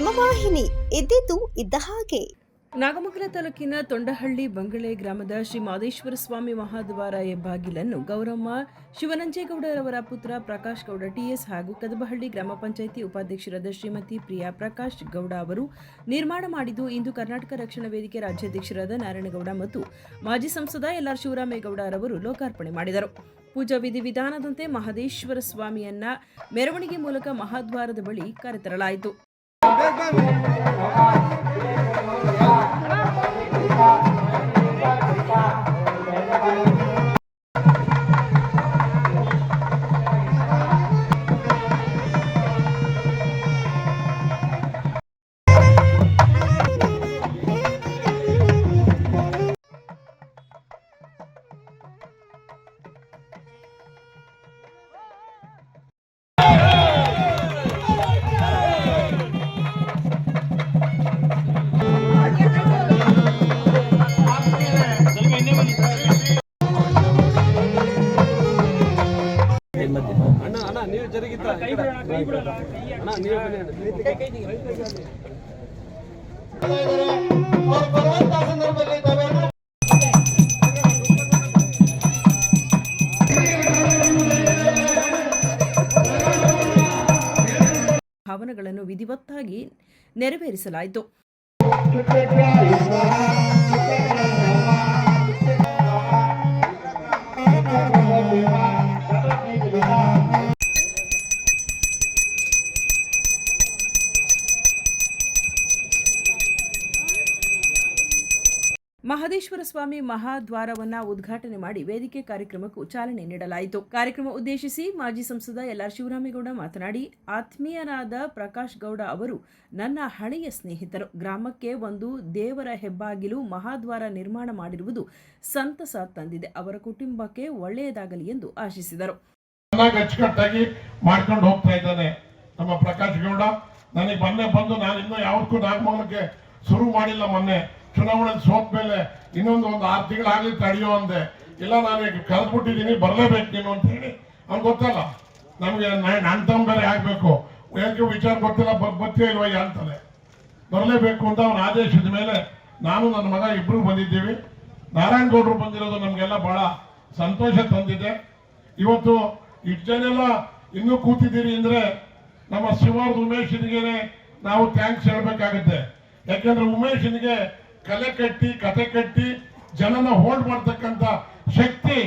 ಹಿಮವಾಹಿನಿ ಇದ್ದಿದ್ದು ಇದ್ದ ಹಾಗೆ. ನಾಗಮಂಗಲ ತಾಲೂಕಿನ ತೊಂಡಹಳ್ಳಿ ಬಂಗಳೆ ಗ್ರಾಮದ ಶ್ರೀ ಮಾದೇಶ್ವರ ಸ್ವಾಮಿ ಮಹಾದ್ವಾರ ಹೆಬ್ಬಾಗಿಲನ್ನು ಗೌರಮ್ಮ ಶಿವನಂಜೇಗೌಡರವರ ಪುತ್ರ ಪ್ರಕಾಶ್ ಗೌಡ, ಟಿಎಸ್ ಹಾಗೂ ಕದಬಹಳ್ಳಿ ಗ್ರಾಮ ಪಂಚಾಯಿತಿ ಉಪಾಧ್ಯಕ್ಷರಾದ ಶ್ರೀಮತಿ ಪ್ರಿಯಾ ಪ್ರಕಾಶ್ ಗೌಡ ಅವರು ನಿರ್ಮಾಣ ಮಾಡಿದ್ದು ಇಂದು ಕರ್ನಾಟಕ ರಕ್ಷಣಾ ವೇದಿಕೆ ರಾಜ್ಯಾಧ್ಯಕ್ಷರಾದ ನಾರಾಯಣಗೌಡ ಮತ್ತು ಮಾಜಿ ಸಂಸದ ಎಲ್ಆರ್ ಶಿವರಾಮೇಗೌಡ ರವರು ಲೋಕಾರ್ಪಣೆ ಮಾಡಿದರು. ಪೂಜಾ ವಿಧಿವಿಧಾನದಂತೆ ಮಹದೇಶ್ವರ ಸ್ವಾಮಿಯನ್ನ ಮೆರವಣಿಗೆ ಮೂಲಕ ಮಹಾದ್ವಾರದ ಬಳಿ ಕರೆತರಲಾಯಿತು. Vem, vem, vem. ನೀವು ಅಣ್ಣ. ಭಾವನೆಗಳನ್ನು ವಿಧಿವತ್ತಾಗಿ ನೆರವೇರಿಸಲಾಯಿತು. ಮಹದೇಶ್ವರ ಸ್ವಾಮಿ ಮಹಾದ್ವಾರವನ್ನ ಉದ್ಘಾಟನೆ ಮಾಡಿ ವೇದಿಕೆ ಕಾರ್ಯಕ್ರಮಕ್ಕೂ ಚಾಲನೆ ನೀಡಲಾಯಿತು. ಕಾರ್ಯಕ್ರಮ ಉದ್ದೇಶಿಸಿ ಮಾಜಿ ಸಂಸದ ಎಲ್ಆರ್ ಶಿವರಾಮೇಗೌಡ ಮಾತನಾಡಿ, ಆತ್ಮೀಯರಾದ ಪ್ರಕಾಶ್ ಗೌಡ ಅವರು ನನ್ನ ಹಳೆಯ ಸ್ನೇಹಿತರು. ಗ್ರಾಮಕ್ಕೆ ಒಂದು ದೇವರ ಹೆಬ್ಬಾಗಿಲು ಮಹಾದ್ವಾರ ನಿರ್ಮಾಣ ಮಾಡಿರುವುದು ಸಂತಸ ತಂದಿದೆ. ಅವರ ಕುಟುಂಬಕ್ಕೆ ಒಳ್ಳೆಯದಾಗಲಿ ಎಂದು ಆಶಿಸಿದರು. ನಮ್ಮ ಪ್ರಕಾಶ್ ಗೌಡ. ನನಗೆ ಬಂದು ನಾನು ಇನ್ನೂ ಯಾವಕ್ಕೂ ಶುರು ಮಾಡಿಲ್ಲ ಮೊನ್ನೆ. ಚುನಾವಣೆ ಸೋತ್ ಮೇಲೆ ಇನ್ನೊಂದು ಒಂದು ಆರು ಆಗಲಿ ತಡೆಯೋ ಅಂದೆ. ಇಲ್ಲ, ನಾನು ಈಗ ಕಲ್ತ್ಬಿಟ್ಟಿದ್ದೀನಿ ಬರಲೇಬೇಕು ನೀನು ಅಂತ ಹೇಳಿ. ಅವ್ನು ಗೊತ್ತಲ್ಲ, ನಮಗೆ ನನ್ನ ತಮ್ಮ ಬೇರೆ ಆಗಬೇಕು. ಯಾಕೆ ವಿಚಾರ ಗೊತ್ತಿಲ್ಲ ಬ- ಗೊತ್ತೇ ಇಲ್ವಯ್ಯ ಅಂತಾನೆ. ಬರಲೇಬೇಕು ಅಂತ ಅವನ ಆದೇಶದ ಮೇಲೆ ನಾನು ನನ್ನ ಮಗ ಇಬ್ರು ಬಂದಿದ್ದೀವಿ. ನಾರಾಯಣಗೌಡರು ಬಂದಿರೋದು ನಮಗೆಲ್ಲ ಬಹಳ ಸಂತೋಷ ತಂದಿದೆ. ಇವತ್ತು ಇಷ್ಟು ಜನ ಇನ್ನೂ ಕೂತಿದ್ದೀರಿ ಅಂದ್ರೆ ನಮ್ಮ ಶಿವಾರ್ದ ಉಮೇಶನಿಗೆ ನಾವು ಥ್ಯಾಂಕ್ಸ್ ಹೇಳಬೇಕಾಗುತ್ತೆ. ಯಾಕಂದ್ರೆ ಉಮೇಶನಿಗೆ ಕಲೆ ಕಟ್ಟಿ, ಕತೆ ಕಟ್ಟಿ ಜನನ ಹೋಲ್ಡ್ ಮಾಡ್ತಕ್ಕಂಥ ಶಕ್ತಿ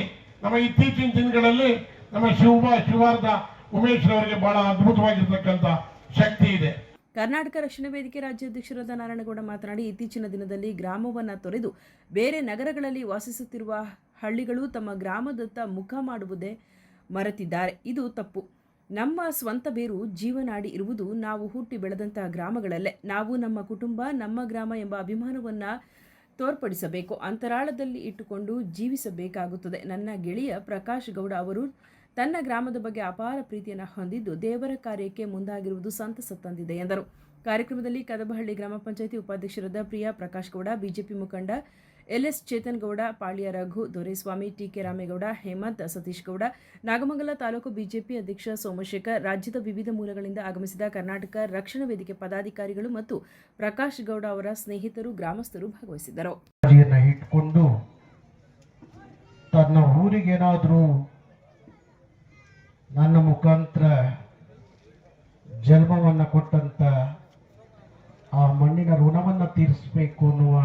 ನಮ್ಮ ಇತ್ತೀಚಿನ ದಿನಗಳಲ್ಲಿ ನಮ್ಮ ಶಿವ ಶಿವಾರ್ಧ ಉಮೇಶ್ ಅವರಿಗೆ ಬಹಳ ಅದ್ಭುತವಾಗಿರ್ತಕ್ಕಂಥ ಶಕ್ತಿ ಇದೆ. ಕರ್ನಾಟಕ ರಕ್ಷಣಾ ವೇದಿಕೆ ರಾಜ್ಯಾಧ್ಯಕ್ಷರಾದ ನಾರಾಯಣಗೌಡ ಮಾತನಾಡಿ, ಇತ್ತೀಚಿನ ದಿನದಲ್ಲಿ ಗ್ರಾಮವನ್ನು ತೊರೆದು ಬೇರೆ ನಗರಗಳಲ್ಲಿ ವಾಸಿಸುತ್ತಿರುವ ಹಳ್ಳಿಗಳು ತಮ್ಮ ಗ್ರಾಮದತ್ತ ಮುಖ ಮಾಡುವುದೇ ಮರೆತಿದ್ದಾರೆ. ಇದು ತಪ್ಪು. ನಮ್ಮ ಸ್ವಂತ ಬೇರು ಜೀವನಾಡಿ ಇರುವುದು ನಾವು ಹುಟ್ಟಿ ಬೆಳೆದಂತಹ ಗ್ರಾಮಗಳಲ್ಲೇ. ನಾವು ನಮ್ಮ ಕುಟುಂಬ, ನಮ್ಮ ಗ್ರಾಮ ಎಂಬ ಅಭಿಮಾನವನ್ನು ತೋರ್ಪಡಿಸಬೇಕು. ಅಂತರಾಳದಲ್ಲಿ ಇಟ್ಟುಕೊಂಡು ಜೀವಿಸಬೇಕಾಗುತ್ತದೆ. ನನ್ನ ಗೆಳೆಯ ಪ್ರಕಾಶ್ ಗೌಡ ಅವರು ತನ್ನ ಗ್ರಾಮದ ಬಗ್ಗೆ ಅಪಾರ ಪ್ರೀತಿಯನ್ನು ಹೊಂದಿದ್ದು ದೇವರ ಕಾರ್ಯಕ್ಕೆ ಮುಂದಾಗಿರುವುದು ಸಂತಸ ತಂದಿದೆ ಎಂದರು. ಕಾರ್ಯಕ್ರಮದಲ್ಲಿ ಕದಬಹಳ್ಳಿ ಗ್ರಾಮ ಪಂಚಾಯಿತಿ ಉಪಾಧ್ಯಕ್ಷರಾದ ಪ್ರಿಯಾ ಪ್ರಕಾಶ್ ಗೌಡ, ಬಿಜೆಪಿ ಮುಖಂಡ LS Chetan Gowda Palya Raghu, Doreswamy, TK Ramegowda, Hemanth Satish Gowda Nagamangala taluk BJP ಅಧ್ಯಕ್ಷ ಸೋಮಶೇಖರ್, ರಾಜ್ಯದ ವಿವಿಧ ಮೂಲಗಳಿಂದ ಆಗಮಿಸಿದ ಕರ್ನಾಟಕ ರಕ್ಷಣಾ ವೇದಿಕೆ ಪದಾಧಿಕಾರಿಗಳು ಮತ್ತು ಪ್ರಕಾಶ್ ಗೌಡ ಅವರ ಸ್ನೇಹಿತರು, ಗ್ರಾಮಸ್ಥರು ಭಾಗವಹಿಸಿದ್ದರು. ಇಟ್ಕೊಂಡು ತನ್ನ ಊರಿಗೇನಾದರೂ ನನ್ನ ಮುಖಾಂತರ ಜನ್ಮವನ್ನು ಕೊಟ್ಟಂತ ಆ ಮಣ್ಣಿನ ಋಣವನ್ನು ತೀರಿಸಬೇಕು ಅನ್ನುವ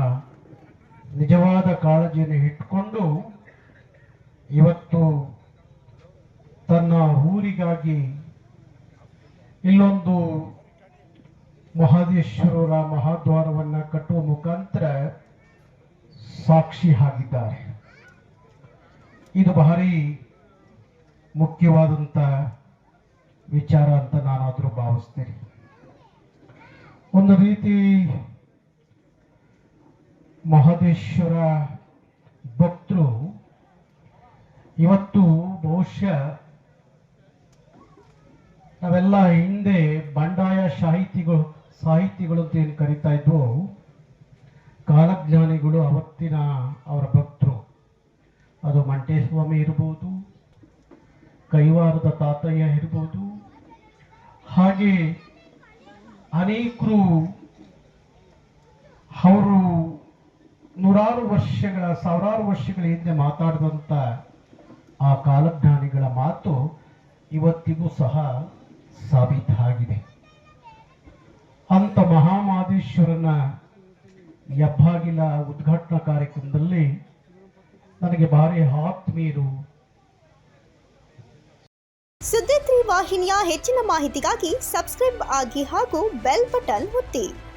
ನಿಜವಾದ ಕಾಳಜಿಯನ್ನು ಇಟ್ಕೊಂಡು ಇವತ್ತು ತನ್ನ ಊರಿಗಾಗಿ ಇಲ್ಲೊಂದು ಮಹಾದೇಶ್ವರರ ಮಹಾದ್ವಾರವನ್ನ ಕಟ್ಟುವ ಮುಖಾಂತರ ಸಾಕ್ಷಿ ಆಗಿದ್ದಾರೆ. ಇದು ಭಾರಿ ಮುಖ್ಯವಾದಂಥ ವಿಚಾರ ಅಂತ ನಾನಾದರೂ ಭಾವಿಸ್ತೇನೆ. ಒಂದು ರೀತಿ ಮಹದೇಶ್ವರ ಭಕ್ತರು ಇವತ್ತು ಬಹುಶಃ ನಾವೆಲ್ಲ ಹಿಂದೆ ಬಂಡಾಯ ಸಾಹಿತಿಗಳು ಸಾಹಿತಿಗಳು ಅಂತ ಏನು ಕರಿತಾ ಇದ್ವು, ಕಾಲಜ್ಞಾನಿಗಳು ಅವತ್ತಿನ ಅವರ ಭಕ್ತರು. ಅದು ಮಂಟೇಸ್ವಾಮಿ ಇರ್ಬೋದು, ಕೈವಾರದ ತಾತಯ್ಯ ಇರ್ಬೋದು, ಹಾಗೆ ಅನೇಕರು ಅವರು ನೂರಾರು ವರ್ಷಗಳ, ಸಾವಿರಾರು ವರ್ಷಗಳ ಹಿಂದೆ ಮಾತಾಡಿದಂಥ ಆ ಕಾಲಜ್ಞಾನಿಗಳ ಮಾತು ಇವತ್ತಿಗೂ ಸಹ ಸಾಬೀತಾಗಿದೆ. ಅಂತ ಮಹಾಮಾದೇಶ್ವರನ ಹೆಬ್ಬಾಗಿಲ ಉದ್ಘಾಟನಾ ಕಾರ್ಯಕ್ರಮದಲ್ಲಿ ನನಗೆ ಭಾರಿ ಆತ್ಮೀಯರು ಸುದ್ದಿ ವಾಹಿನಿಯ ಹೆಚ್ಚಿನ ಮಾಹಿತಿಗಾಗಿ ಸಬ್ಸ್ಕ್ರೈಬ್ ಆಗಿ ಹಾಗೂ ಬೆಲ್ ಬಟನ್ ಒತ್ತಿ.